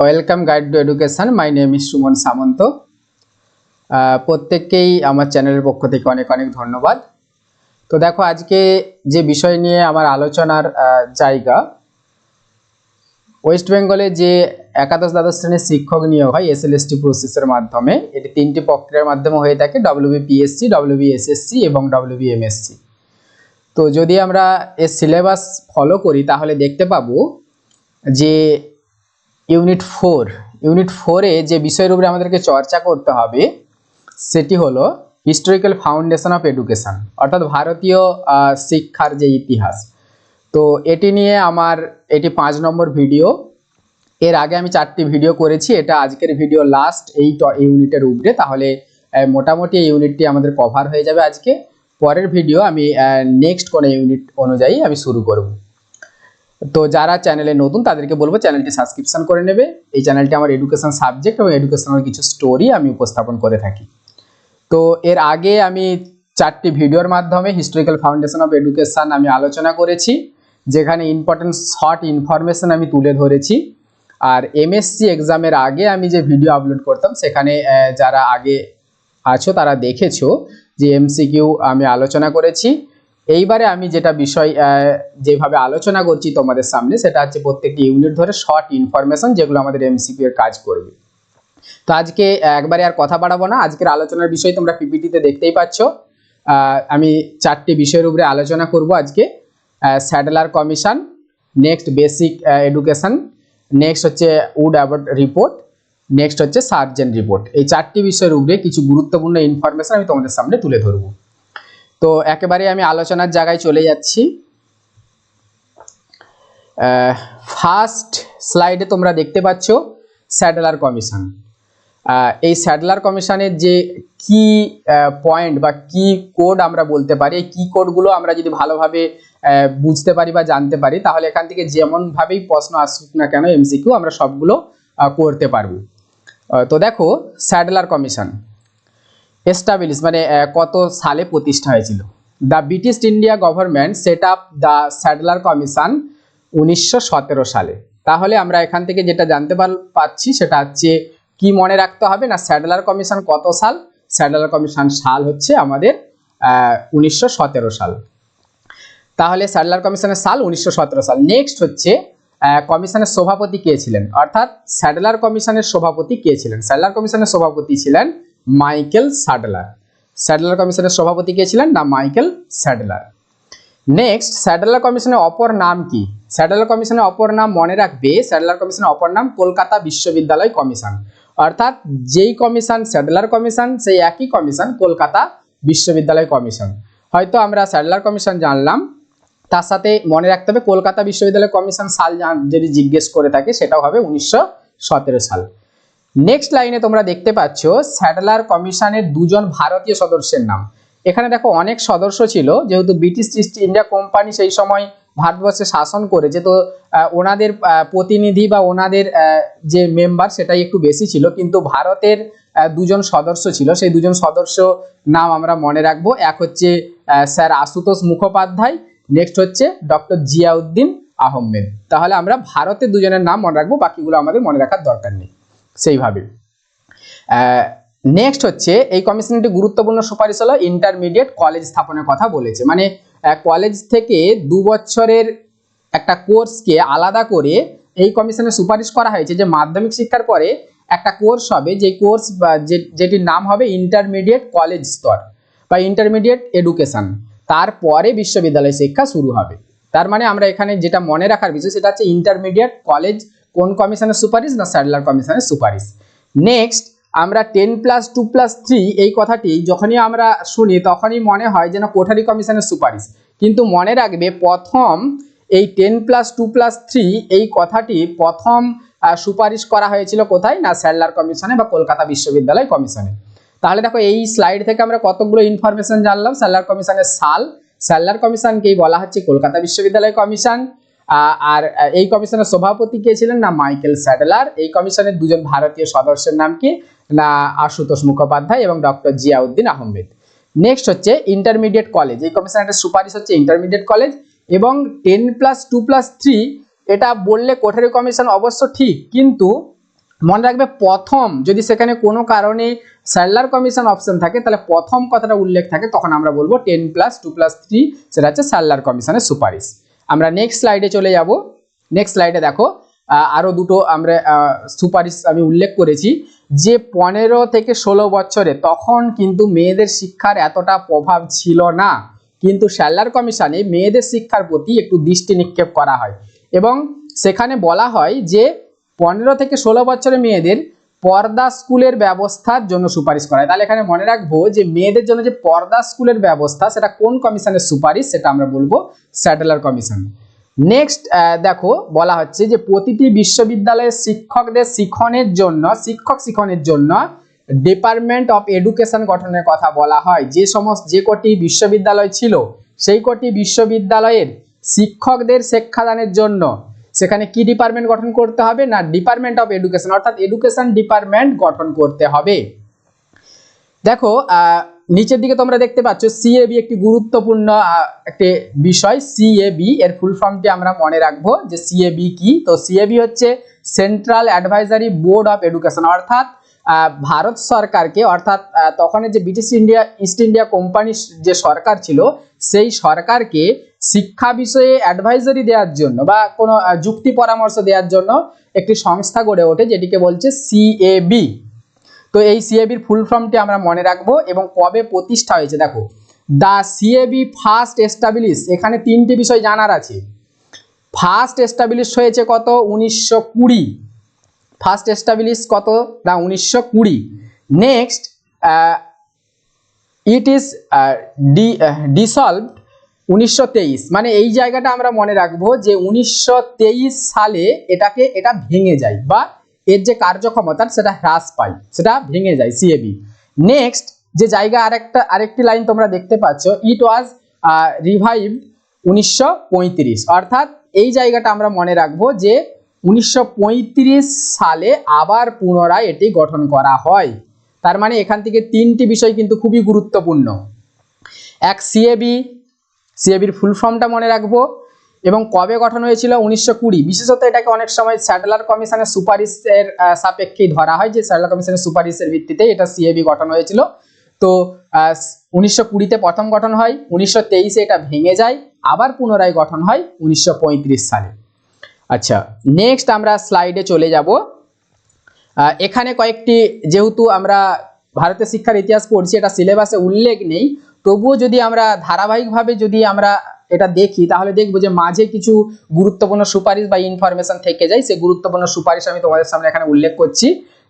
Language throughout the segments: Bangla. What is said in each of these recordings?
Welcome guide to education my name is Suman Samanta প্রত্যেককেই আমার চ্যানেলের পক্ষ থেকে অনেক অনেক ধন্যবাদ। তো দেখো, আজকে যে বিষয় নিয়ে আমার আলোচনার জায়গা ওয়েস্ট বেঙ্গলে যে একাদশ, দ্বাদশ শ্রেণির শিক্ষক নিয়োগ হয় এসএলএসটি প্রসেসের মাধ্যমে, এটি তিনটি প্রক্রিয়ার মাধ্যমে হয়ে থাকে ডব্লিউবিপিএসসি ডব্লিউবিএসএসসি এবং ডব্লিউবিএমএসসি তো যদি আমরা এর সিলেবাস ফলো করি, তাহলে দেখতে পাবো যে ইউনিট ফোর। ইউনিট ফোরে যে বিষয়ের উপরে আমাদেরকে চর্চা করতে হবে, সেটি হলো হিস্টোরিক্যাল ফাউন্ডেশন অফ এডুকেশন অর্থাৎ ভারতীয় শিক্ষার যে ইতিহাস। তো এটি নিয়ে আমার, এটি পাঁচ নম্বর ভিডিও। এর আগে আমি চারটি ভিডিও করেছি, এটা আজকের ভিডিও লাস্ট এই ইউনিটের উপরে। তাহলে মোটামুটি এই ইউনিটটি আমাদের কভার হয়ে যাবে আজকে। পরের ভিডিও আমি নেক্সট কোনো ইউনিট অনুযায়ী আমি শুরু করব। তো যারা চ্যানেলে নতুন, তাদেরকে বলব চ্যানেলটি সাবস্ক্রিপশন করে নেবে। এই চ্যানেলটি আমার এডুকেশন সাবজেক্ট এবং এডুকেশনাল কিছু স্টোরি আমি উপস্থাপন করে থাকি। তো এর আগে আমি চারটি ভিডিওর মাধ্যমে হিস্টোরিক্যাল ফাউন্ডেশন অফ এডুকেশন আমি আলোচনা করেছি, যেখানে ইম্পর্টেন্ট শর্ট ইনফরমেশন আমি তুলে ধরেছি। আর এমএসসি এক্সামের আগে আমি যে ভিডিও আপলোড করতাম, সেখানে যারা আগে আছো, তারা দেখেছ যে এমসিকিউ আমি আলোচনা করেছি। এইবারে আমি যেটা বিষয় যেভাবে আলোচনা করছি তোমাদের সামনে, সেটা হচ্ছে প্রত্যেকটি ইউনিট ধরে শর্ট ইনফরমেশন যেগুলো আমাদের এমসিকিউ এর কাজ করবে। তো আজকে একবারে আর কথা বাড়াবো না। আজকের আলোচনার বিষয় তোমরা পিপিটিতে দেখতেই পাচ্ছ। আমি চারটি বিষয়ের উপরে আলোচনা করব আজকে। Sadler commission next basic education next হচ্ছে উড অ্যাবার্ট রিপোর্ট নেক্সট হচ্ছে সার্জেন রিপোর্ট এই চারটি বিষয়ের উপরে কিছু গুরুত্বপূর্ণ ইনফরমেশন আমি তোমাদের সামনে তুলে ধরবো। তো একেবারে আমি আলোচনার জায়গায় চলে যাচ্ছি। ফার্স্ট স্লাইডে তোমরা দেখতে পাচ্ছ স্যাডলার কমিশন। এই স্যাডলার কমিশনের যে কি পয়েন্ট বা কি কোড আমরা বলতে পারি, এই কি কোডগুলো আমরা যদি ভালোভাবে বুঝতে পারি বা জানতে পারি, তাহলে এখান থেকে যেমনভাবেই প্রশ্ন আসুক না কেন এমসিকিউ আমরা সবগুলো করতে পারব। তো দেখো, স্যাডলার কমিশন। এস্টাবলিশ মানে কত সালে প্রতিষ্ঠা হয়েছিল? The British India government set up the Sadler commission উনিশশো সতেরো সালে। তাহলে আমরা এখান থেকে যেটা জানতে পার- পারছি সেটা হচ্ছে, কি মনে রাখতে হবে? না স্যাডলার কমিশন কত সাল? স্যাডলার কমিশন সাল হচ্ছে আমাদের উনিশশো সতেরো সাল। তাহলে স্যাডলার কমিশনের সাল উনিশশো সতেরো সাল। নেক্সট হচ্ছে কমিশনের সভাপতি কে ছিলেন? অর্থাৎ স্যাডলার কমিশনের সভাপতি কে ছিলেন? স্যাডলার কমিশনের সভাপতি ছিলেন মাইকেল স্যাডলার। স্যাডলার কমিশনের সভাপতি কে ছিলেন? না, মাইকেল স্যাডলার। নেক্সট স্যাডলার কমিশনের অপর নাম কি? স্যাডলার কমিশনের অপর নাম মনে রাখবে, স্যাডলার কমিশনের অপর নাম কলকাতা বিশ্ববিদ্যালয় কমিশন। অর্থাৎ যেই কমিশন স্যাডলার কমিশন, সেই একই কমিশন কলকাতা বিশ্ববিদ্যালয় কমিশন। হয়তো আমরা স্যাডলার কমিশন জানলাম, তার সাথে মনে রাখতে হবে কলকাতা বিশ্ববিদ্যালয় কমিশন সাল যদি জিজ্ঞেস করে থাকে, সেটাও হবে উনিশশো সতেরো সাল। নেক্সট লাইনে তোমরা দেখতে পাচ্ছ স্যাডলার কমিশনের দুজন ভারতীয় সদস্যের নাম। এখানে দেখো অনেক সদস্য ছিল, যেহেতু ব্রিটিশ ইস্ট ইন্ডিয়া কোম্পানি সেই সময় ভারতবর্ষে শাসন করেছে, তো ওনাদের প্রতিনিধি বা ওনাদের যে মেম্বার সেটাই একটু বেশি ছিল, কিন্তু ভারতের দুজন সদস্য ছিল। সেই দুজন সদস্য নাম আমরা মনে রাখব। এক হচ্ছে স্যার আশুতোষ মুখোপাধ্যায় নেক্সট হচ্ছে ডক্টর জিয়াউদ্দিন আহমেদ। তাহলে আমরা ভারতের দুজনের নাম মনে রাখব, বাকিগুলো আমাদের মনে রাখার দরকার নেই। সেইভাবে। নেক্সট হচ্ছে এই কমিশনটি গুরুত্বপূর্ণ সুপারিশ হলো ইন্টারমিডিয়েট কলেজ স্থাপনের কথা বলেছে। মানে কলেজ থেকে দু বছরের একটা কোর্সকে আলাদা করে এই কমিশনে সুপারিশ করা হয়েছে যে মাধ্যমিক শিক্ষার পরে একটা কোর্স হবে যে কোর্স যেটির নাম হবে ইন্টারমিডিয়েট কলেজ স্তর বা ইন্টারমিডিয়েট এডুকেশন তারপরে বিশ্ববিদ্যালয় শিক্ষা শুরু হবে। তার মানে আমরা এখানে যেটা মনে রাখার বিষয় সেটা হচ্ছে ইন্টারমিডিয়েট কলেজ কোন কমিশনের সুপারিশ না স্যাডলার কমিশনের সুপারিশ? নেক্সট আমরা ten plus two plus three এই কথাটি যখনই আমরা শুনি তখনই মনে হয় যেন কোঠারি কমিশনের সুপারিশ। কিন্তু মনে রাখবে প্রথম এই ten plus two plus three এই কথাটি প্রথম সুপারিশ করা হয়েছিল কোথায়? না স্যাডলার কমিশনে বা কলকাতা বিশ্ববিদ্যালয় কমিশনে। তাহলে দেখো এই স্লাইড থেকে আমরা কতগুলো ইনফরমেশন জানলাম? স্যালার কমিশনের সাল। স্যালার কমিশনকেই বলা হচ্ছে কলকাতা বিশ্ববিদ্যালয় কমিশন। আর এই কমিশনের সভাপতি কে ছিলেন না মাইকেল স্যাডলার। এই কমিশনের দুজন ভারতীয় সদস্যের নাম কি? না, আশুতোষ মুখোপাধ্যায় এবং ডক্টর জিয়াউদ্দিন আহমেদ। নেক্সট হচ্ছে ইন্টারমিডিয়েট কলেজ এই কমিশনের একটা সুপারিশ হচ্ছে ইন্টারমিডিয়েট কলেজ এবং ten plus two plus three এটা বললে কোঠারি কমিশন অবশ্য ঠিক, কিন্তু মনে রাখবে প্রথম যদি সেখানে কোনো কারণে স্যালার কমিশন অপশন থাকে, তাহলে প্রথম কথাটা উল্লেখ থাকে, তখন আমরা বলব ten plus two plus three সেটা হচ্ছে স্যালার কমিশনের সুপারিশ। আমরা নেক্সট স্লাইডে চলে যাব। নেক্সট স্লাইডে দেখো আরও দুটো আমরা সুপারিশ আমি উল্লেখ করেছি যে পনেরো থেকে ষোলো বছরে তখন কিন্তু মেয়েদের শিক্ষার এতটা প্রভাব ছিল না। কিন্তু স্যালার কমিশনে মেয়েদের শিক্ষার প্রতি একটু দৃষ্টি নিক্ষেপ করা হয়। এবং সেখানে বলা হয় যে পনেরো থেকে ষোলো বছরের মেয়েদের পর্দা স্কুলের ব্যবস্থার জন্য সুপারিশ করা হয়। তাহলে এখানে মনে রাখব যে মেয়েদের জন্য যে পর্দা স্কুলের ব্যবস্থা, সেটা কোন কমিশনের সুপারিশ, সেটা আমরা বলব স্যাটেলার কমিশন। নেক্সট দেখো, বলা হচ্ছে যে প্রতিটি বিশ্ববিদ্যালয়ের শিক্ষকদের শিক্ষণের জন্য, শিক্ষক শিক্ষণের জন্য ডিপার্টমেন্ট অফ এডুকেশন গঠনের কথা বলা হয়। যে সমস্ত, যে কটি বিশ্ববিদ্যালয় ছিল, সেই কটি বিশ্ববিদ্যালয়ের শিক্ষকদের শিক্ষাদানের জন্য সেখানে কি ডিপার্টমেন্ট গঠন করতে হবে না ডিপার্টমেন্ট অফ এডুকেশন অর্থাৎ এডুকেশন ডিপার্টমেন্ট গঠন করতে হবে। দেখো নিচের দিকে তোমরা দেখতে পাচ্ছ সিএবি একটি গুরুত্বপূর্ণ একটি বিষয় সিএবি এর ফুল ফর্মটি আমরা মনে রাখব যে সিএবি কি? তো সিএবি হচ্ছে central advisory board of education অর্থাৎ ভারত সরকারকে অর্থাৎ আহ, তখনের যে British India East India company যে সরকার ছিল সেই সরকারকে শিক্ষা বিষয়ে অ্যাডভাইজারি দেওয়ার জন্য বা কোনো যুক্তি পরামর্শ দেওয়ার জন্য একটি সংস্থা গড়ে ওঠে যেটিকে বলছে সিএবি তো এই সিএবির ফুল ফর্মটি আমরা মনে রাখব এবং কবে প্রতিষ্ঠা হয়েছে দেখো। দ্য সিএবি ফার্স্ট এস্টাবলিশ এখানে তিনটি বিষয় জানার আছে। ফার্স্ট এস্টাবলিশ হয়েছে কত? উনিশশো কুড়ি। ফার্স্ট এস্টাবলিশ কত? না, উনিশশো কুড়ি। Next it is the dissolved উনিশশো মানে এই জায়গাটা আমরা মনে রাখব যে উনিশশো তেইশ সালে এটাকে, এটা ভেঙে যায় বা এর যে কার্যক্ষমতা, সেটা হ্রাস পায়। সেটা ভেঙে যায় সিএবি নেক্সট যে জায়গা আরেকটা, আরেকটি লাইন তোমরা দেখতে পাচ্ছ ইট ওয়াজ রিভাইভড উনিশশো অর্থাৎ এই জায়গাটা আমরা মনে রাখব যে উনিশশো পঁয়ত্রিশ সালে আবার পুনরায় এটি গঠন করা হয়। তার মানে এখান থেকে তিনটি বিষয় কিন্তু খুবই গুরুত্বপূর্ণ। এক সিএবি সিএবির ফুল ফর্মটা মনে রাখব। এবং কবে গঠন হয়েছিল? উনিশশো কুড়ি। বিশেষত এটাকে অনেক সময় স্যাটেলার কমিশনের সুপারিশের সাপেক্ষেই ধরা হয় যে স্যাটেলার কমিশনের সুপারিশের ভিত্তিতে এটা সিএবি গঠন হয়েছিল। তো উনিশশো কুড়িতে প্রথম গঠন হয়, উনিশশো তেইশে এটা ভেঙে যায়, আবার পুনরায় গঠন হয় উনিশশো পঁয়ত্রিশ সালে। আচ্ছা নেক্সট আমরা স্লাইডে চলে যাব। এখানে কয়েকটি, যেহেতু আমরা ভারতের শিক্ষার ইতিহাস পড়ছি, এটা সিলেবাসে উল্লেখ নেই, তবুও যদি আমরা ধারাবাহিকভাবে যদি আমরা এটা দেখি, তাহলে দেখব যে মাঝে কিছু গুরুত্বপূর্ণ সুপারিশ বা ইনফরমেশন থেকে যায়, সেই গুরুত্বপূর্ণ সুপারিশ আমি তোমাদের সামনে এখানে উল্লেখ করছি।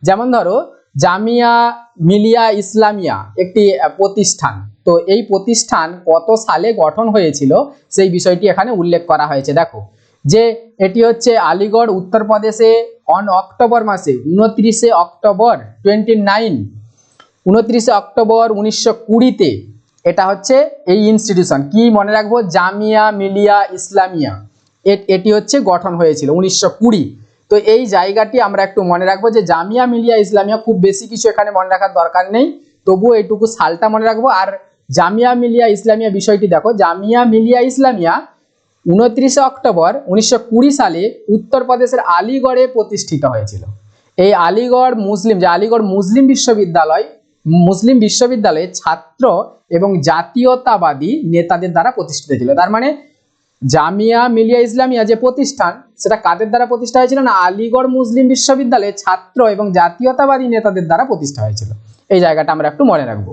যেমন ধরো, জামিয়া মিলিয়া ইসলামিয়া একটি প্রতিষ্ঠান। তো এই প্রতিষ্ঠান কত সালে গঠন হয়েছিল, সেই বিষয়টি এখানে উল্লেখ করা হয়েছে। দেখো যে এটি হচ্ছে আলিগড় উত্তরপ্রদেশে অন অক্টোবর মাসে, উনত্রিশে অক্টোবর টোয়েন্টি নাইন উনত্রিশে অক্টোবর উনিশশো কুড়িতে এটা হচ্ছে এই ইনস্টিটিউশন কি মনে রাখব? জামিয়া মিলিয়া ইসলামিয়া। এটি হচ্ছে গঠন হয়েছিল উনিশশো কুড়ি। তো এই জায়গাটি আমরা একটু মনে রাখব যে জামিয়া মিলিয়া ইসলামিয়া খুব বেশি কিছু এখানে মনে রাখার দরকার নেই। তবুও এইটুকু সালটা মনে রাখব। আর জামিয়া মিলিয়া ইসলামিয়া বিষয়টি দেখো। জামিয়া মিলিয়া ইসলামিয়া উনত্রিশে অক্টোবর উনিশশো কুড়ি সালে উত্তরপ্রদেশের আলিগড়ে প্রতিষ্ঠিত হয়েছিল। এই আলিগড় মুসলিম, যে আলিগড় মুসলিম বিশ্ববিদ্যালয়, মুসলিম বিশ্ববিদ্যালয়ে ছাত্র এবং জাতীয়তাবাদী নেতাদের দ্বারা প্রতিষ্ঠিত ছিল। তার মানে জামিয়া মিলিয়া ইসলামিয়া যে প্রতিষ্ঠান, সেটা কাদের দ্বারা প্রতিষ্ঠা হয়েছিল না? আলিগড় মুসলিম বিশ্ববিদ্যালয়ে ছাত্র এবং জাতীয়তাবাদী নেতাদের দ্বারা প্রতিষ্ঠা হয়েছিল। এই জায়গাটা আমরা একটু মনে রাখব।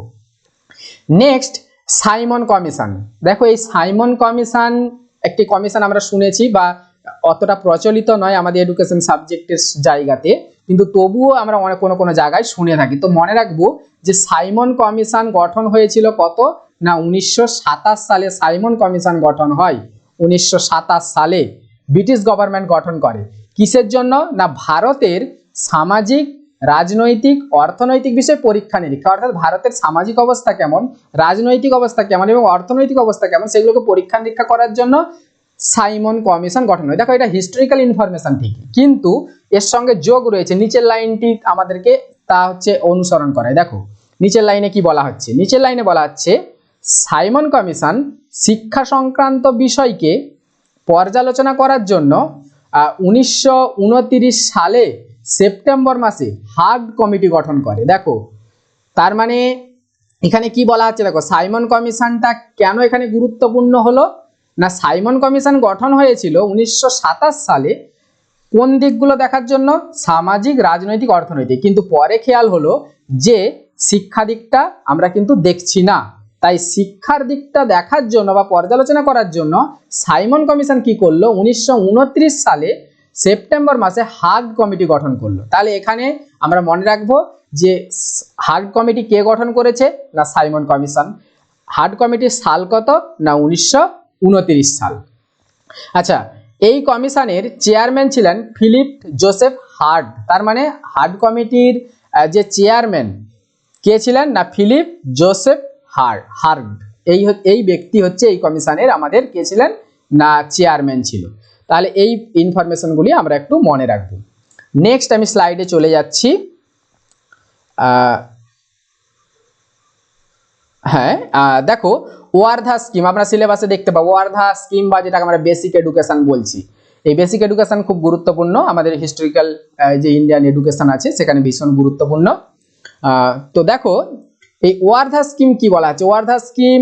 Next Simon commission. দেখো এই সাইমন কমিশন একটি কমিশন আমরা শুনেছি বা অতটা প্রচলিত নয় আমাদের এডুকেশন সাবজেক্টের জায়গাতে। কিন্তু তবুও আমরা অনেক কোনো কোনো জায়গায় শুনে থাকি। তো মনে রাখব যে সাইমন কমিশন গঠন হয়েছিল কত? না, উনিশশো সাতাশ সালে সাইমন কমিশন গঠন হয়। উনিশশো সাতাশ সালে ব্রিটিশ গভর্নমেন্ট গঠন করে। কিসের জন্য? না, ভারতের সামাজিক রাজনৈতিক, অর্থনৈতিক বিষয়ে পরীক্ষা নিরীক্ষা, অর্থাৎ ভারতের সামাজিক অবস্থা কেমন, রাজনৈতিক অবস্থা কেমন এবং অর্থনৈতিক অবস্থা কেমন, সেগুলোকে পরীক্ষা নিরীক্ষা করার জন্য সাইমন কমিশন গঠন হয়। দেখো, এটা হিস্টোরিক্যাল ইনফরমেশন ঠিকই, কিন্তু এর সঙ্গে যোগ রয়েছে নিচের লাইনটি আমাদেরকে তা হচ্ছে অনুসরণ করায়। দেখো, নিচের লাইনে কি বলা হচ্ছে? নিচের লাইনে বলা হচ্ছে, সাইমন কমিশন শিক্ষা সংক্রান্ত বিষয়কে পর্যালোচনা করার জন্য উনিশশো উনত্রিশ সালে সেপ্টেম্বর মাসে হার্ড কমিটি গঠন করে। দেখো, তার মানে এখানে কি বলা হচ্ছে? দেখো, সাইমন কমিশনটা কেন এখানে গুরুত্বপূর্ণ হলো? না, সাইমন কমিশন গঠন হয়েছিল উনিশশো সাতাশ সালে কোন দিকগুলো দেখার জন্য? সামাজিক, রাজনৈতিক, অর্থনৈতিক। কিন্তু পরে খেয়াল হলো যে শিক্ষা দিকটা আমরা কিন্তু দেখছি না। তাই শিক্ষার দিকটা দেখার জন্য বা পর্যালোচনা করার জন্য সাইমন কমিশন কি করল? উনিশশো উনত্রিশ সালে সেপ্টেম্বর মাসে হার্ড কমিটি গঠন করল। তাহলে এখানে আমরা মনে রাখব যে হার্ড কমিটি কে গঠন করেছে? না সাইমন কমিশন। হার্ড কমিটির সাল কত? না উনিশশো সাল। আচ্ছা এই কমিশনের চেয়ারম্যান ছিলেন ফিলিপ জোসেফ হার্ড। তার মানে হার্ড কমিটির যে চেয়ারম্যান, কে ছিলেন? না ফিলিপ জোসেফ হার্ড হার্ড। এই এই ব্যক্তি হচ্ছে এই কমিশনের আমাদের কে ছিলেন? না চেয়ারম্যান ছিল। তাহলে এই ইনফরমেশনগুলি আমরা একটু মনে রাখব। নেক্সট আমি স্লাইডে চলে যাচ্ছি। হ্যাঁ দেখো, ওয়ার্ধা স্কিম আমরা সিলেবাসে দেখতে পাবো। ওয়ার্ধা স্কিম বা যেটাকে আমরা বেসিক এডুকেশন বলছি। এই বেসিক এডুকেশন খুব গুরুত্বপূর্ণ। আমাদের হিস্টোরিক্যাল যে ইন্ডিয়ান এডুকেশন আছে, সেখানে ভীষণ গুরুত্বপূর্ণ। তো দেখো, এই ওয়ার্ধা স্কিম কি বলা আছে? ওয়ার্ধা স্কিম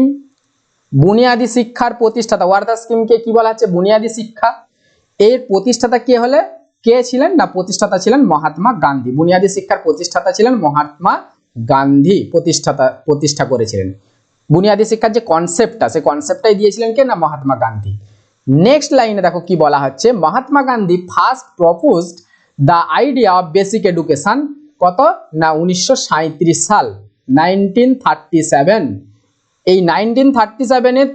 বুনিয়াদী শিক্ষার প্রতিষ্ঠাতা। ওয়ার্ধা স্কিমকে কি বলা হচ্ছে? বুনিয়াদী শিক্ষা। এর প্রতিষ্ঠাতা কে হলে? কে ছিলেন না প্রতিষ্ঠাতা ছিলেন মহাত্মা গান্ধী। বুনিয়াদী শিক্ষার প্রতিষ্ঠাতা ছিলেন মহাত্মা গান্ধী, প্রতিষ্ঠাতা, প্রতিষ্ঠা করেছিলেন। বুনিয়াদী শিক্ষার যে কনসেপ্টটা সেই কনসেপ্টটাই দিয়েছিলেন কে? না মহাত্মা গান্ধী। নেক্সট লাইনে দেখো কি বলা হচ্ছে। Mahatma Gandhi first proposed the idea of basic education কত? না, উনিশশো সাঁইত্রিশ সাল নাইনটিন এই নাইনটিন থার্টি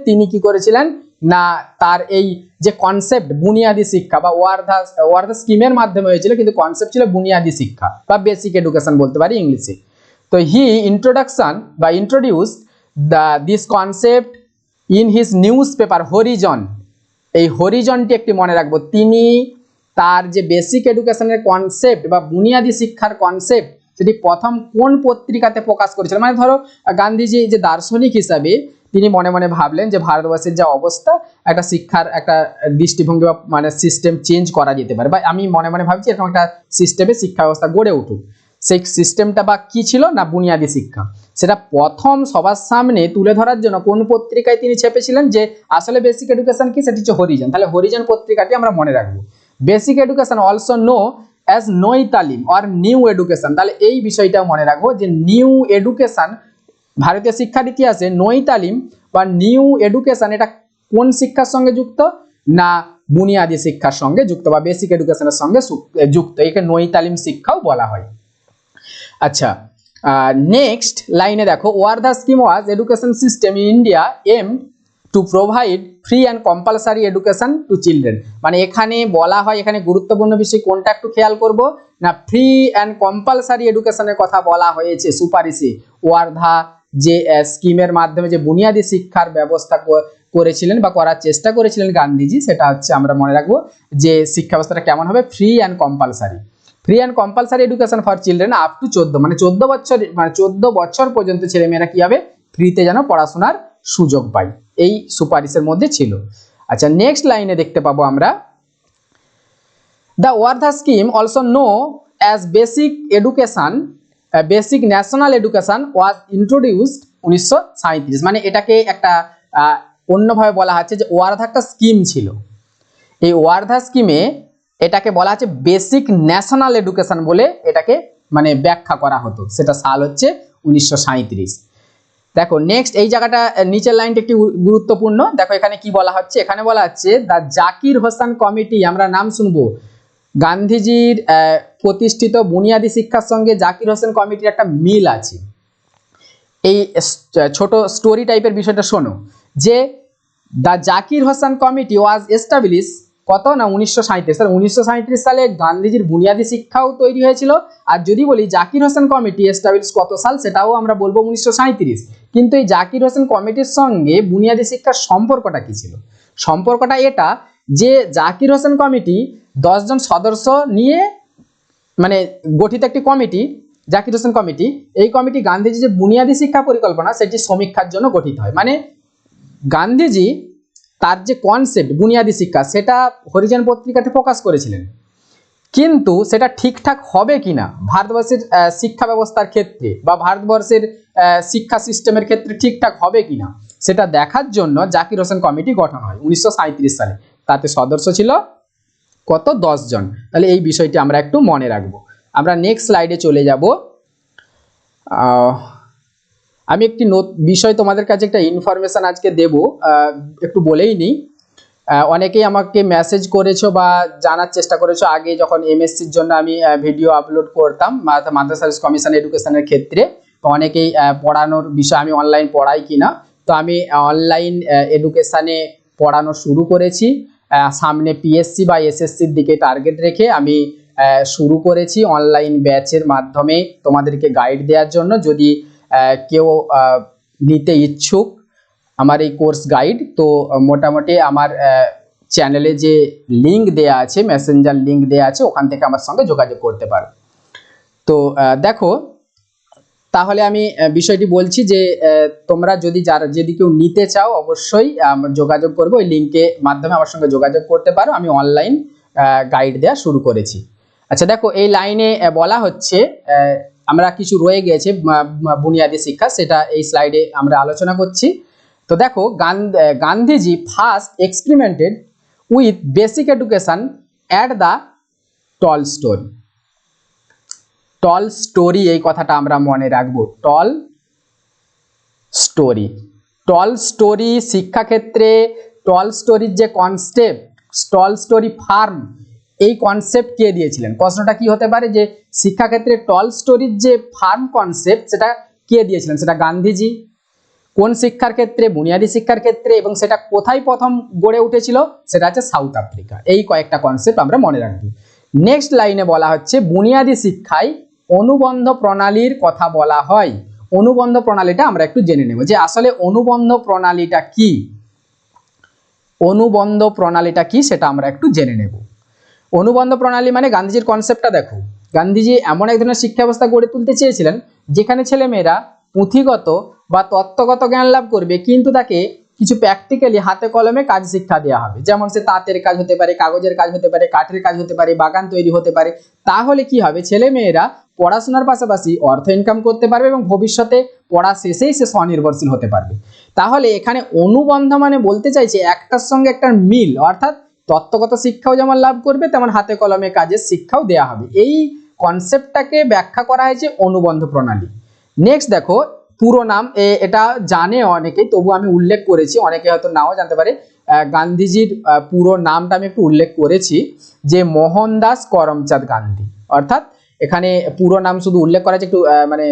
তিনি কি করেছিলেন? না, তার এই যে কনসেপ্ট বুনিয়াদী শিক্ষা বা ওয়ার্ধা ওয়ার্ধা স্কিমের মাধ্যমে হয়েছিল, কিন্তু কনসেপ্ট ছিল বুনিয়াদী শিক্ষা বা বেসিক এডুকেশন বলতে পারি ইংলিশে। তো হি ইন্ট্রোডাকশন বা introduce the this concept in his news paper Harijan এই হরিজনটি একটি মনে রাখব, তিনি তার যে বেসিক এডুকেশনের কনসেপ্ট বা বুনিয়াদী শিক্ষার কনসেপ্ট সেটি প্রথম কোন পত্রিকাতে প্রকাশ করেছিল মানে ধরো, গান্ধীজি যে দার্শনিক হিসাবে তিনি মনে মনে ভাবলেন যে ভারতবর্ষের যা অবস্থা, একটা শিক্ষার একটা দৃষ্টিভঙ্গি বা মানে সিস্টেম চেঞ্জ করা যেতে পারে। বা আমি মনে মনে ভাবছি এরকম একটা সিস্টেমে শিক্ষা ব্যবস্থা গড়ে উঠুক। সেই সিস্টেমটা বা কি ছিল না বুনিয়াদী শিক্ষা? সেটা প্রথম সবার সামনে তুলে ধরার জন্য কোন পত্রিকায় তিনি ছেপেছিলেন যে আসলে বেসিক এডুকেশন কি? সেটি হচ্ছে হরিজন তাহলে হরিজন পত্রিকাটি আমরা মনে রাখব। Basic education also know as Nai Talim or new education তাহলে এই বিষয়টাও মনে রাখব যে নিউ এডুকেশন ভারতীয় শিক্ষার ইতিহাসে নই তালিম বা নিউ এডুকেশন, এটা কোন শিক্ষার সঙ্গে যুক্ত? না, বুনিয়াদী শিক্ষার সঙ্গে যুক্ত বা বেসিক এডুকেশনের সঙ্গে যুক্ত। একে নই তালিম শিক্ষাও বলা হয়। আচ্ছা নেক্সট লাইনে দেখো war Wardha scheme was education system in India aim to provide free and compulsory education to children মানে এখানে বলা হয়, এখানে গুরুত্বপূর্ণ বিষয় কোনটা একটু খেয়াল করব? না ফ্রি অ্যান্ড কম্পালসারি এডুকেশনের কথা বলা হয়েছে, সুপারিশে। ওয়ার্ধা যে স্কিমের মাধ্যমে যে বুনিয়াদী শিক্ষার ব্যবস্থা করেছিলেন বা করার চেষ্টা করেছিলেন গান্ধীজি, সেটা হচ্ছে আমরা মনে রাখব যে শিক্ষা ব্যবস্থাটা কেমন হবে? Free and compulsory free and compulsory education for children up to চোদ্দ মানে চোদ্দ বছর মানে চোদ্দ বছর পর্যন্ত ছেলেমেয়েরা কি হবে? ফ্রিতে যেন পড়াশোনার সুযোগ পায়। এই সুপারিশের মধ্যে ছিল। আচ্ছা নেক্সট লাইনে দেখতে পাবো আমরা। The Wardha scheme also know as basic education basic national education was introduced উনিশশো সাঁইত্রিশ। মানে এটাকে একটা অন্যভাবে বলা হচ্ছে যে ওয়ার্ধা একটা স্কিম ছিল। এই ওয়ার্ধা স্কিমে এটাকে বলা হচ্ছে বেসিক ন্যাশনাল এডুকেশন বলে এটাকে মানে ব্যাখ্যা করা হতো। সেটা সাল হচ্ছে উনিশশো সাঁইত্রিশ। দেখো নেক্সট এই জায়গাটা, নিচের লাইনটা একটি গুরুত্বপূর্ণ। দেখো, এখানে কি বলা হচ্ছে? এখানে বলা হচ্ছে দ্য জাকির হোসেন কমিটি আমরা নাম শুনব। গান্ধীজির প্রতিষ্ঠিত বুনিয়াদী শিক্ষার সঙ্গে জাকির হোসেন কমিটির একটা মিল আছে। এই ছোট স্টোরি টাইপের বিষয়টা শোনো। যে the Zakir Hussain committee was establish কত না উনিশশো সাঁত্রিশ সালে উনিশশো সাঁত্রিশ সালে গান্ধীজির বুনিয়াদী শিক্ষাও তৈরি হয়েছিল। আর যদি বলি জাকির হোসেন কমিটি এস্টাবলিশ কত সাল, সেটাও আমরা বলব উনিশশো সাঁত্রিশ কিন্তু এই জাকির হোসেন কমিটির সঙ্গে বুনিয়াদী শিক্ষার সম্পর্কটা কি ছিল? সম্পর্কটা এটা যে জাকির হোসেন কমিটি দশজন সদস্য নিয়ে মানে গঠিত একটি কমিটি, জাকির হোসেন কমিটি, এই কমিটি গান্ধীজি যে বুনিয়াদী শিক্ষা পরিকল্পনা, সেটি সমীক্ষার জন্য গঠিত হয়। মানে গান্ধীজি তার যে কনসেপ্ট বুনিয়াদী শিক্ষা, সেটা হরিজন পত্রিকাতে প্রকাশ করেছিলেন। কিন্তু সেটা ঠিকঠাক হবে কিনা, ভারতবর্ষের শিক্ষা ব্যবস্থার ক্ষেত্রে বা ভারতবর্ষের শিক্ষা সিস্টেমের ক্ষেত্রে ঠিকঠাক হবে কিনা, সেটা দেখার জন্য জাকির হোসেন কমিটি গঠন হয়, উনিশশো সাঁইত্রিশ সালে। তাতে সদস্য ছিল কত? জন। তাহলে এই বিষয়টি আমরা একটু মনে রাখব। আমরা নেক্সট স্লাইডে চলে যাব। আমি একটি বিষয় তোমাদের কাছে একটা ইনফরমেশন আজকে দেব। একটু বলেই নিই। অনেকেই আমাকে মেসেজ করেছ বা জানার চেষ্টা করেছ আগে যখন এমএসসির জন্য আমি ভিডিও আপলোড করতাম মাদ্রা- মাদ্রাসা কমিশন এডুকেশনের ক্ষেত্রে। অনেকেই পড়ানোর বিষয় আমি অনলাইন পড়াই কিনা। তো আমি অনলাইন এডুকেশানে পড়ানো শুরু করেছি। সামনে পিএসসি বা এসএসসির দিকে টার্গেট রেখে আমি শুরু করেছি অনলাইন ব্যাচের মাধ্যমে তোমাদেরকে গাইড দেওয়ার জন্য। যদি কেউ নিতে ইচ্ছুক আমার এই কোর্স গাইড তো মোটামুটি আমার চ্যানেলে যে লিঙ্ক দেয়া আছে মেসেঞ্জার লিঙ্ক দেয়া আছে, ওখান থেকে আমার সঙ্গে যোগাযোগ করতে পারো। তো দেখো তাহলে আমি বিষয়টি বলছি যে তোমরা যদি যারা, যদি কেউ নিতে চাও, অবশ্যই যোগাযোগ করবে। ওই লিঙ্কের মাধ্যমে আমার সঙ্গে যোগাযোগ করতে পারো। আমি অনলাইন গাইড দেওয়া শুরু করেছি। আচ্ছা দেখো, এই লাইনে বলা হচ্ছে আমরা কিছু রয়ে গেছে বুনিয়াদী শিক্ষা। সেটা এই স্লাইডে আমরা আলোচনা করছি। তো দেখো, Gandhi- Gandhiji first experimented with basic education at the Tolstoy Tolstoy এই কথাটা আমরা মনে রাখব। টল স্টোরি। টল স্টোরি শিক্ষাক্ষেত্রে টল স্টোরির যে কনসেপ্ট টল স্টোরি ফার্ম, এই কনসেপ্ট কে দিয়েছিলেন। প্রশ্নটা কি হতে পারে যে শিক্ষাক্ষেত্রে টল স্টোরির যে ফার্ম কনসেপ্ট সেটা কে দিয়েছিলেন? সেটা গান্ধীজি। কোন শিক্ষার ক্ষেত্রে? বুনিয়াদী শিক্ষার ক্ষেত্রে এবং সেটা কোথায় প্রথম গড়ে উঠেছিল? সেটা হচ্ছে সাউথ আফ্রিকা। এই কয়েকটা কনসেপ্ট আমরা মনে রাখব। নেক্সট লাইনে বলা হচ্ছে, বুনিয়াদী শিক্ষায় অনুবন্ধ প্রণালীর কথা বলা হয়। অনুবন্ধ প্রণালীটা আমরা একটু জেনে নেব যে আসলে অনুবন্ধ প্রণালীটা কি? অনুবন্ধ প্রণালীটা কি সেটা আমরা একটু জেনে নেব। অনুবন্ধ প্রণালী মানে গান্ধীজির কনসেপ্টটা দেখো। গান্ধীজি এমন এক ধরনের শিক্ষা ব্যবস্থা গড়ে তুলতে চেয়েছিলেন, যেখানে ছেলেমেয়েরা পুঁথিগত বা তত্ত্বগত জ্ঞান লাভ করবে, কিন্তু তাকে কিছু প্র্যাকটিক্যালি হাতে কলমে কাজ শিক্ষা দেওয়া হবে। যেমন সে তাঁতের কাজ হতে পারে, কাগজের কাজ হতে পারে, কাঠের কাজ হতে পারে, বাগান তৈরি হতে পারে, তাহলে কি হবে? ছেলে মেয়েরা পড়াশোনার পাশাপাশি অর্থ ইনকাম করতে পারবে এবং ভবিষ্যতে পড়া শেষেই সে স্বনির্ভরশীল হতে পারবে। তাহলে এখানে অনুবন্ধ মানে বলতে চাইছে একটার সঙ্গে একটা মিল, অর্থাৎ তত্ত্বগত শিক্ষাও যেমন লাভ করবে, তেমন হাতে কলমে কাজের শিক্ষাও দেওয়া হবে। এই কনসেপ্টটাকে ব্যাখ্যা করা হয়েছে অনুবন্ধ প্রণালী। নেক্সট দেখো পুরো নাম এটা জানে অনেকেই, তবু আমি উল্লেখ করেছি, অনেকে হয়তো নাও জানতে পারে। গান্ধীজির পুরো নামটা আমি একটু উল্লেখ করেছি, যে মোহনদাস করমচাঁদ গান্ধী। অর্থাৎ এখানে পুরো নাম শুধু উল্লেখ করা একটু মানে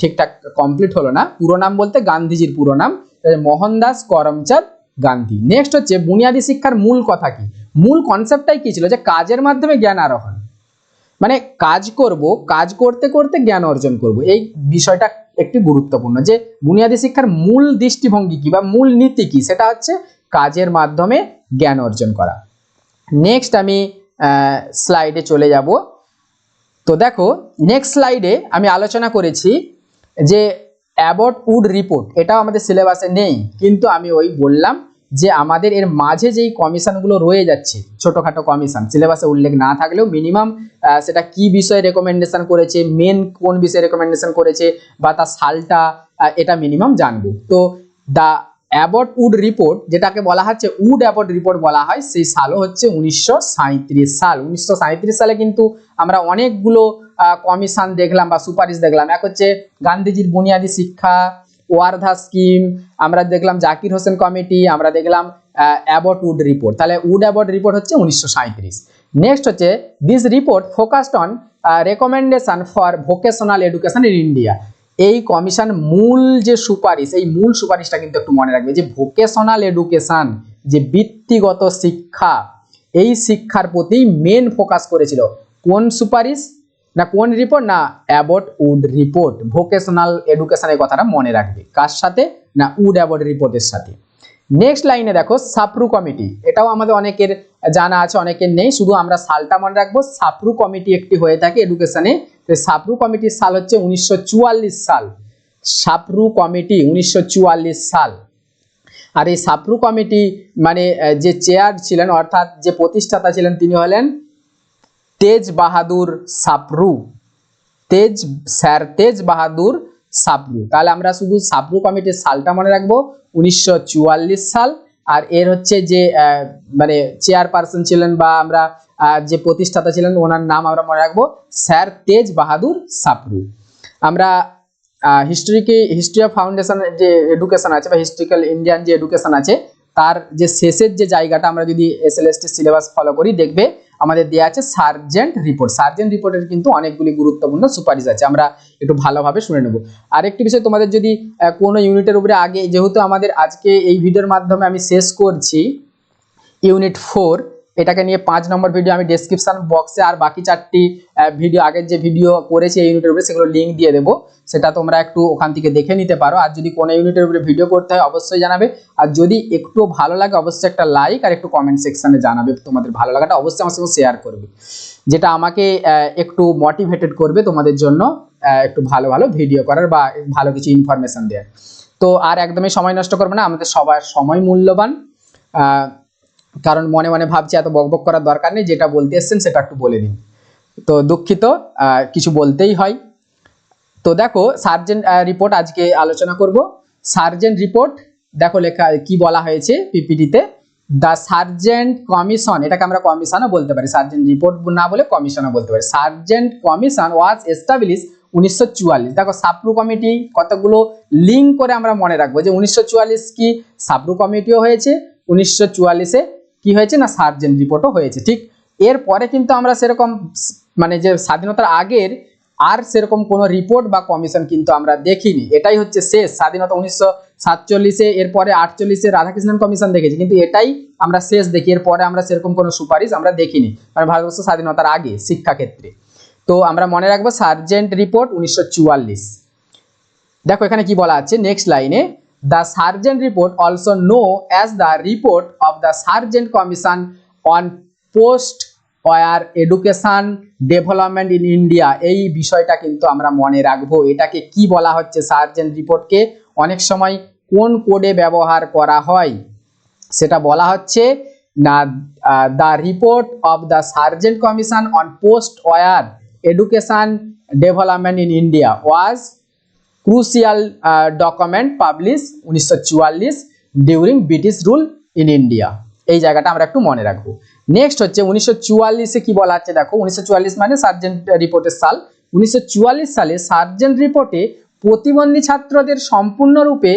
ঠিকঠাক কমপ্লিট হলো না। পুরো নাম বলতে গান্ধীজির পুরো নাম মোহনদাস করমচাঁদ গান্ধী। নেক্সট হচ্ছে, বুনিয়াদী শিক্ষার মূল কথা কি? মূল কনসেপ্টটাই কি ছিল? যে কাজের মাধ্যমে জ্ঞান আরোহণ। মানে কাজ করব, কাজ করতে করতে জ্ঞান অর্জন করব। এই বিষয়টা একটি গুরুত্বপূর্ণ যে বুনিয়াদী শিক্ষার মূল দৃষ্টিভঙ্গি কি বা মূল নীতি কি? সেটা হচ্ছে কাজের মাধ্যমে জ্ঞান অর্জন করা। নেক্সট আমি স্লাইডে চলে যাব। তো দেখো নেক্সট স্লাইডে আমি আলোচনা করেছি যে অ্যাবট উড রিপোর্ট এটাও আমাদের সিলেবাসে নেই, কিন্তু আমি ওই বললাম যে আমাদের এর মাঝে যেই কমিশনগুলো রয়ে যাচ্ছে, ছোটোখাটো কমিশন সিলেবাসে উল্লেখ না থাকলেও মিনিমাম সেটা কি বিষয়ে রেকমেন্ডেশন করেছে মেন কোন বিষয়ে রেকমেন্ডেশন করেছে বা তার সালটা এটা মিনিমাম জানব। তো দ্য অ্যাবট উড রিপোর্ট যেটাকে বলা হচ্ছে উড অ্যাবট রিপোর্ট বলা হয়, সেই সালও হচ্ছে উনিশশো সাঁইত্রিশ সাল। উনিশশো সাঁইত্রিশ সালে কিন্তু আমরা অনেকগুলো কমিশন দেখলাম বা সুপারিশ দেখলাম। এক হচ্ছে গান্ধীজির বুনিয়াদী শিক্ষা ওয়ার্ধা স্কিম, আমরা দেখলাম জাকির হোসেন কমিটি, আমরা দেখলাম অ্যাবট উড রিপোর্ট তাহলে উড অ্যাবট রিপোর্ট হচ্ছে উনিশশো নেক্সট হচ্ছে this report focused on recommendation for vocational education in India এই কমিশন মূল যে সুপারিশ, এই মূল সুপারিশটা কিন্তু একটু মনে রাখবে, যে ভোকেশনাল এডুকেশন যে বৃত্তিগত শিক্ষা, এই শিক্ষার প্রতি মেন ফোকাস করেছিল। কোন সুপারিশ? না কোন রিপোর্ট না অ্যাবট উড রিপোর্ট ভোকেশনাল এডুকেশনের কথাটা মনে রাখবে। কার সাথে? না উড অ্যাবট রিপোর্টের সাথে। নেক্সট লাইনে দেখো সাপ্রু কমিটি এটাও আমাদের অনেকের জানা আছে, অনেকের নেই। শুধু আমরা সালটা মনে রাখব সাপ্রু কমিটি একটি হয়ে থাকে এডুকেশনে তো সাপ্রু কমিটির সাল হচ্ছে উনিশশো চুয়াল্লিশ সাল। সাপ্রু কমিটি উনিশশো চুয়াল্লিশ সাল। আর এই সাপ্রু কমিটি মানে যে চেয়ার ছিলেন, অর্থাৎ যে প্রতিষ্ঠাতা ছিলেন, তিনি হলেন তেজ বাহাদুর সাপরু তেজ, স্যার তেজ বাহাদুর সাপরু তাহলে আমরা শুধু সাপরু কমিটির সালটা মনে রাখব, উনিশশো চুয়াল্লিশ সাল। আর এর হচ্ছে যে মানে চেয়ারপারসন ছিলেন বা আমরা যে প্রতিষ্ঠাতা ছিলেন, ওনার নাম আমরা মনে রাখব, স্যার তেজ বাহাদুর সাপরু আমরা হিস্ট্রিকে হিস্ট্রি অফ ফাউন্ডেশন যে এডুকেশন আছে বা হিস্ট্রিক্যাল ইন্ডিয়ান যে এডুকেশন আছে, তার যে শেষের যে জায়গাটা আমরা যদি এস এল সিলেবাস ফলো করি, দেখবে আমাদের দেওয়া আছে সার্জেন্ট রিপোর্ট। সার্জেন্ট রিপোর্টের কিন্তু অনেকগুলি গুরুত্বপূর্ণ সুপারিশ আছে। আমরা একটু ভালোভাবে শুনে নেব। আরেকটি বিষয়, তোমাদের যদি কোনো ইউনিটের উপরে আগে, যেহেতু আমাদের আজকে এই ভিডিওর মাধ্যমে আমি শেষ করছি, ইউনিট ফোর এটাকে নিয়ে পাঁচ নম্বর ভিডিও আমি ডেসক্রিপশন বক্সে আর বাকি চারটি ভিডিও আগের যে ভিডিও করেছি এই ইউনিটের উপরে সেগুলো লিঙ্ক দিয়ে দেবো। সেটা তোমরা একটু ওখান থেকে দেখে নিতে পারো। আর যদি কোনো ইউনিটের উপরে ভিডিও করতে হয় অবশ্যই জানাবে। আর যদি একটু ভালো লাগে অবশ্যই একটা লাইক আর একটু কমেন্ট সেকশানে জানাবে তোমাদের ভালো লাগাটা। অবশ্যই আমার সঙ্গে শেয়ার করবে। যেটা আমাকে একটু মোটিভেটেড করবে তোমাদের জন্য একটু ভালো ভালো ভিডিও করার বা ভালো কিছু ইনফরমেশন দেওয়ার। তো আর একদমই সময় নষ্ট করবে না। আমাদের সবার সময় মূল্যবান। কারণ মনে মনে ভাবছি এত বকবক করার দরকার নেই, যেটা বলতে এসছেন সেটা একটু বলে দিন। তো দুঃখিত কিছু বলতেই হয়। তো দেখো সার্জেন্ট রিপোর্ট আজকে আলোচনা করব। সার্জেন্ট রিপোর্ট দেখো লেখা, কি বলা হয়েছে পিপিটিতে দ্য সার্জেন্ট কমিশন এটাকে আমরা কমিশনও বলতে পারি। সার্জেন্ট রিপোর্ট না বলে কমিশনও বলতে পারি। সার্জেন্ট কমিশন ওয়াজ এস্টাবলিশ উনিশশো চুয়াল্লিশ। দেখো সাপ্রু কমিটি কতগুলো লিঙ্ক করে আমরা মনে রাখব যে উনিশশো চুয়াল্লিশ কি সাপ্রু কমিটিও হয়েছে, উনিশশো চুয়াল্লিশে কি হয়েছে না সার্জেন্ট রিপোর্টও হয়েছে, ঠিক? এরপরে কিন্তু আমরা সেরকম মানে যে স্বাধীনতার আগের আর সেরকম কোনো রিপোর্ট বা কমিশন কিন্তু আমরা দেখিনি। এটাই হচ্ছে শেষ। স্বাধীনতা উনিশশো সাতচল্লিশে, এরপরে আটচল্লিশে রাধাকৃষ্ণন কমিশন দেখেছি। কিন্তু এটাই আমরা শেষ দেখি। এরপরে আমরা সেরকম কোনো সুপারিশ আমরা দেখিনি। মানে ভারতবর্ষ স্বাধীনতার আগে শিক্ষাক্ষেত্রে। তো আমরা মনে রাখব সার্জেন্ট রিপোর্ট উনিশশো চুয়াল্লিশ। দেখো এখানে কি বলা আছে? নেক্সট লাইনে the Sargent report also know as the report of the Sargent commission on post war education development in India এই বিষয়টা কিন্তু আমরা মনে রাখব। এটাকে কি বলা হচ্ছে সার্জেন্ট রিপোর্টকে অনেক সময় কোন কোডে ব্যবহার করা হয়? সেটা বলা হচ্ছে, না the report of the Sargent commission on post war education development in India was crucial document publish উনিশশো চুয়াল্লিশ during British rule in India এই জায়গাটা আমরা একটু মনে রাখব। নেক্সট হচ্ছে উনিশশো চুয়াল্লিশে কি বলা হচ্ছে দেখো, উনিশশো চুয়াল্লিশ মানে সার্জেন্ট রিপোর্টের সাল। উনিশশো চুয়াল্লিশ সালে সার্জেন্ট রিপোর্টে প্রতিবন্ধী ছাত্রদের সম্পূর্ণরূপে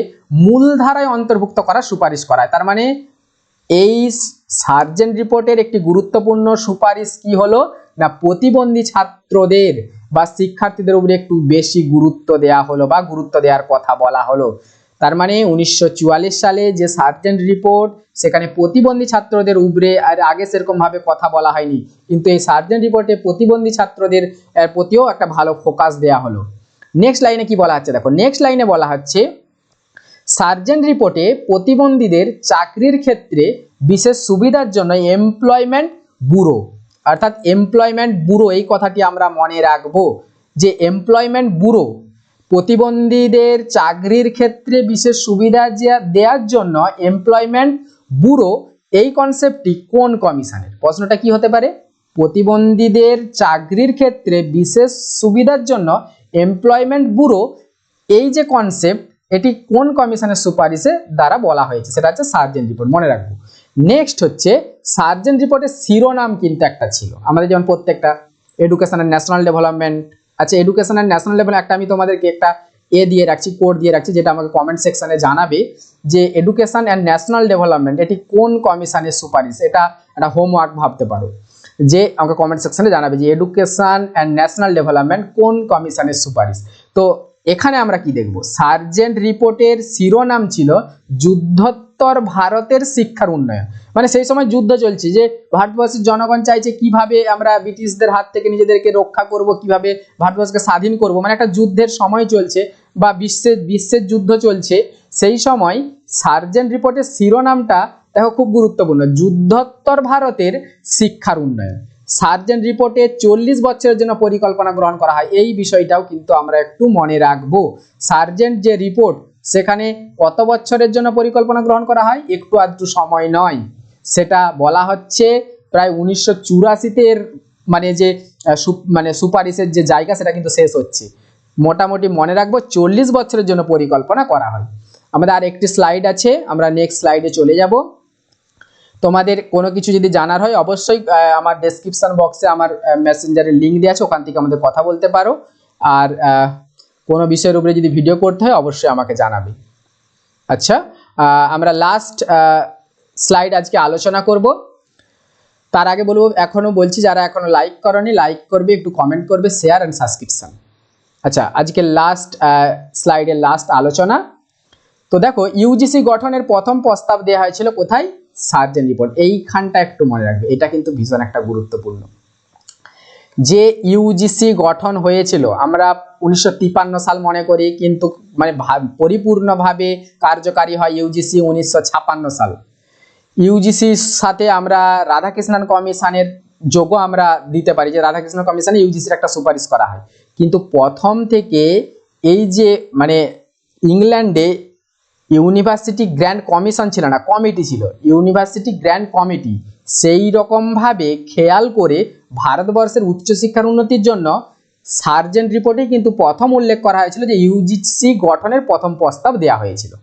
মূলধারায় অন্তর্ভুক্ত করার সুপারিশ করায়। তার মানে এই সার্জেন্ট রিপোর্টের একটি গুরুত্বপূর্ণ সুপারিশ কি হলো? না, প্রতিবন্ধী ছাত্রদের বা শিক্ষার্থীদের উপরে একটু বেশি গুরুত্ব দেয়া হলো বা গুরুত্ব দেওয়ার কথা বলা হলো। তার মানে উনিশশো চুয়াল্লিশ সালে যে সার্জেন্ট রিপোর্ট, সেখানে প্রতিবন্ধী ছাত্রদের উপরে আর আগে সেরকমভাবে কথা বলা হয়নি। কিন্তু এই সার্জেন্ট রিপোর্টে প্রতিবন্ধী ছাত্রদের প্রতিও একটা ভালো ফোকাস দেয়া হলো। নেক্সট লাইনে কি বলা হচ্ছে? দেখো নেক্সট লাইনে বলা হচ্ছে, সার্জেন্ট রিপোর্টে প্রতিবন্ধীদের চাকরির ক্ষেত্রে বিশেষ সুবিধার জন্য এমপ্লয়মেন্ট ব্যুরো অর্থাৎ এমপ্লয়মেন্ট ব্যুরো এই কথাটি আমরা মনে রাখব যে এমপ্লয়মেন্ট ব্যুরো প্রতিবন্ধীদের চাকরির ক্ষেত্রে বিশেষ সুবিধা দেওয়ার জন্য এমপ্লয়মেন্ট ব্যুরো এই কনসেপ্টটি কোন কমিশনের? প্রশ্নটা কি হতে পারে? প্রতিবন্ধীদের চাকরির ক্ষেত্রে বিশেষ সুবিধার জন্য এমপ্লয়মেন্ট ব্যুরো এই যে কনসেপ্ট এটি কোন কমিশনের সুপারিশে দ্বারা বলা হয়েছে? সেটা হচ্ছে সার্জেন্ট রিপোর্ট মনে রাখব। নেক্সট হচ্ছে সার্জেন্ট রিপোর্টের শিরোনাম কিন্তু একটা ছিল। আমাদের যেমন প্রত্যেকটা এডুকেশন অ্যান্ড ন্যাশনাল ডেভেলপমেন্ট আচ্ছা এডুকেশন অ্যান্ড ন্যাশনাল লেভেল একটা আমি তোমাদেরকে একটা এ দিয়ে রাখছি কোড দিয়ে রাখছি, যেটা আমাকে কমেন্ট সেকশনে জানাবে যে এডুকেশন অ্যান্ড ন্যাশনাল ডেভেলপমেন্ট এটি কোন কমিশনের সুপারিশ? এটা একটা হোমওয়ার্ক ভাবতে পারো। যে আমাকে কমেন্ট সেকশনে জানাবে যে এডুকেশন অ্যান্ড ন্যাশনাল ডেভেলপমেন্ট কোন কমিশনের সুপারিশ? তো এখানে আমরা কি দেখব? সার্জেন্ট রিপোর্টের শিরোনাম ছিল যুদ্ধোত্তর ভারতের শিক্ষার উন্নয়ন। মানে সেই সময় যুদ্ধ চলছে যে ভারতবর্ষের জনগণ চাইছে কীভাবে আমরা ব্রিটিশদের হাত থেকে নিজেদেরকে রক্ষা করব, কীভাবে ভারতবর্ষকে স্বাধীন করব। মানে একটা যুদ্ধের সময় চলছে বা বিশ্বের বিশ্বের যুদ্ধ চলছে, সেই সময় সার্জেন্ট রিপোর্টের শিরোনামটা দেখো খুব গুরুত্বপূর্ণ, যুদ্ধোত্তর ভারতের শিক্ষার উন্নয়ন। সার্জেন্ট রিপোর্টে চল্লিশ বছরের জন্য পরিকল্পনা গ্রহণ করা হয়, এই বিষয়টাও কিন্তু আমরা একটু মনে রাখব। সার্জেন্ট যে রিপোর্ট সেখানে কত বছরের জন্য পরিকল্পনা গ্রহণ করা হয়? একটু আধটু সময় নয়। সেটা বলা হচ্ছে প্রায় উনিশশো চুরাশিতে এর মানে যে মানে সুপারিশের যে জায়গা, সেটা কিন্তু শেষ হচ্ছে। মোটামুটি মনে রাখব চল্লিশ বছরের জন্য পরিকল্পনা করা হয়। আমাদের আর একটি স্লাইড আছে, আমরা নেক্সট স্লাইডে চলে যাব। তোমাদের কোনো কিছু যদি জানার হয়, অবশ্যই আমার ডেসক্রিপশন বক্সে আমার মেসেঞ্জারের লিঙ্ক দেওয়া আছে, ওখান থেকে আমাদের কথা বলতে পারো। আর কোনো বিষয়ের উপরে যদি ভিডিও করতে হয়, অবশ্যই আমাকে জানাবে। আচ্ছা আমরা লাস্ট স্লাইড আজকে আলোচনা করব। তার আগে বলব, এখনও বলছি, যারা এখনও লাইক করনি লাইক করবে, একটু কমেন্ট করবে শেয়ার অ্যান্ড সাবস্ক্রিপশন আচ্ছা আজকে লাস্ট স্লাইডের লাস্ট আলোচনা। তো দেখো ইউজিসি গঠনের প্রথম প্রস্তাব দেওয়া হয়েছিল কোথায়? সার্জেন রিপোর্ট এইখানটা একটু মনে রাখবে, এটা কিন্তু ভীষণ একটা গুরুত্বপূর্ণ। যে ইউজিসি গঠন হয়েছিল, আমরা উনিশশো সাল মনে করি, কিন্তু মানে পরিপূর্ণভাবে কার্যকারী হয় ইউজিসি উনিশশো সাল। ইউজিসির সাথে আমরা রাধাকৃষ্ণন কমিশনের যোগও আমরা দিতে পারি, যে রাধাকৃষ্ণ কমিশনে ইউজিসির একটা সুপারিশ করা হয়। কিন্তু প্রথম থেকে এই যে মানে ইংল্যান্ডে ইউনিভার্সিটি গ্র্যান্ড কমিশন ছিল না, কমিটি ছিল, ইউনিভার্সিটি গ্র্যান্ড কমিটি সেই রকমভাবে খেয়াল করে ভারতবর্ষের উচ্চশিক্ষার উন্নতির জন্য সার্জেন্ট রিপোর্টে কিন্তু প্রথম উল্লেখ করা হয়েছিল যে ইউজিসি গঠনের প্রথম প্রস্তাব দেওয়া হয়েছিল।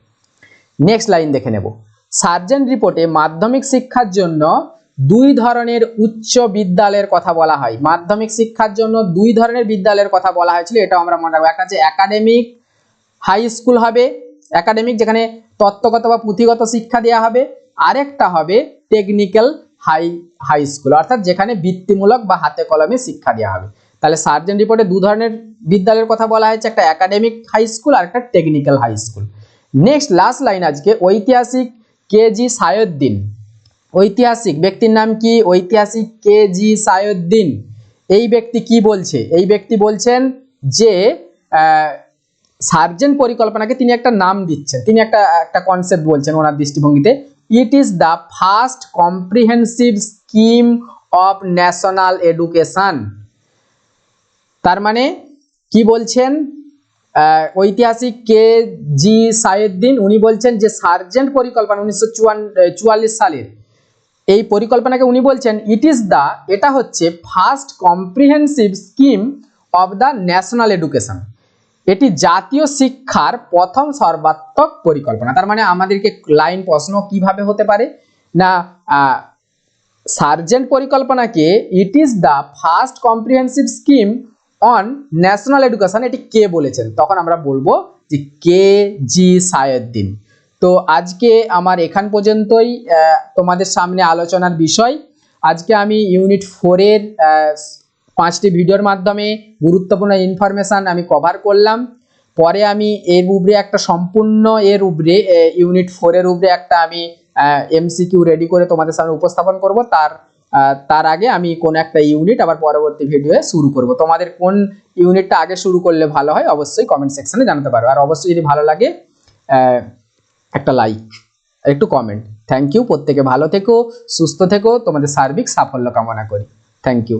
নেক্সট লাইন দেখে নেব। সার্জেন্ট রিপোর্টে মাধ্যমিক শিক্ষার জন্য দুই ধরনের উচ্চ বিদ্যালয়ের কথা বলা হয়। মাধ্যমিক শিক্ষার জন্য দুই ধরনের বিদ্যালয়ের কথা বলা হয়েছিল এটা আমরা মনে রাখব। একটা হচ্ছে একাডেমিক হাই স্কুল হবে একাডেমিক যেখানে তত্ত্বগত বা পুঁথিগত শিক্ষা দেওয়া হবে। আরেকটা হবে টেকনিক্যাল হাই হাই স্কুল অর্থাৎ যেখানে বৃত্তিমূলক বা হাতে কলমে শিক্ষা দেওয়া হবে। তাহলে সার্জেন্ট রিপোর্টে দু ধরনের বিদ্যালয়ের কথা বলা হয়েছে, একটা একাডেমিক হাই স্কুল আর একটা technical high school next last line আজকে, ঐতিহাসিক কেজি সায়ুদ্দিন ঐতিহাসিক ব্যক্তির নাম কি? ঐতিহাসিক কেজি সায়ুদ্দিন এই ব্যক্তি কি বলছে? এই ব্যক্তি বলছেন যে সার্জেন্ট পরিকল্পনাকে তিনি একটা নাম দিচ্ছেন। তিনি একটা একটা কনসেপ্ট বলছেন ওনার দৃষ্টিভঙ্গিতে। It is the first comprehensive scheme of national education তার মানে কি বলছেন? ঐতিহাসিক কে জি সাইদ্দিন উনি বলছেন যে সার্জেন্ট পরিকল্পনা উনিশশো চুয়াল্লিশ সালের। এই পরিকল্পনাকে উনি বলছেন ইট ইজ দ্য এটা হচ্ছে first comprehensive scheme of the national education এটি জাতীয় শিক্ষার প্রথম সর্বাত্মক পরিকল্পনা। তার মানে আমাদেরকে লাইন প্রশ্ন কীভাবে হতে পারে? না সার্জেন্ট পরিকল্পনাকে it is the first comprehensive scheme on national education এটি কে বলেছেন? তখন আমরা বলব যে কে জি সায়দ্দিন। তো আজকে আমার এখান পর্যন্তই তোমাদের সামনে আলোচনার বিষয়। আজকে আমি ইউনিট ফোরের পাঁচটি ভিডিওর মাধ্যমে গুরুত্বপূর্ণ ইনফরমেশান আমি কভার করলাম। পরে আমি এর উপরে একটা সম্পূর্ণ এর উপরে ইউনিট ফোরের উপরে একটা আমি এমসিকিউ রেডি করে তোমাদের সামনে উপস্থাপন করব। তার তার আগে আমি কোন একটা ইউনিট আবার পরবর্তী ভিডিওয়ে শুরু করব। তোমাদের কোন ইউনিটটা আগে শুরু করলে ভালো হয় অবশ্যই কমেন্ট সেকশনে জানাতে পারো। আর অবশ্যই যদি ভালো লাগে একটা লাইক একটু কমেন্ট থ্যাংক ইউ প্রত্যেকে ভালো থেকো, সুস্থ থেকো। তোমাদের সার্বিক সাফল্য কামনা করি। Thank you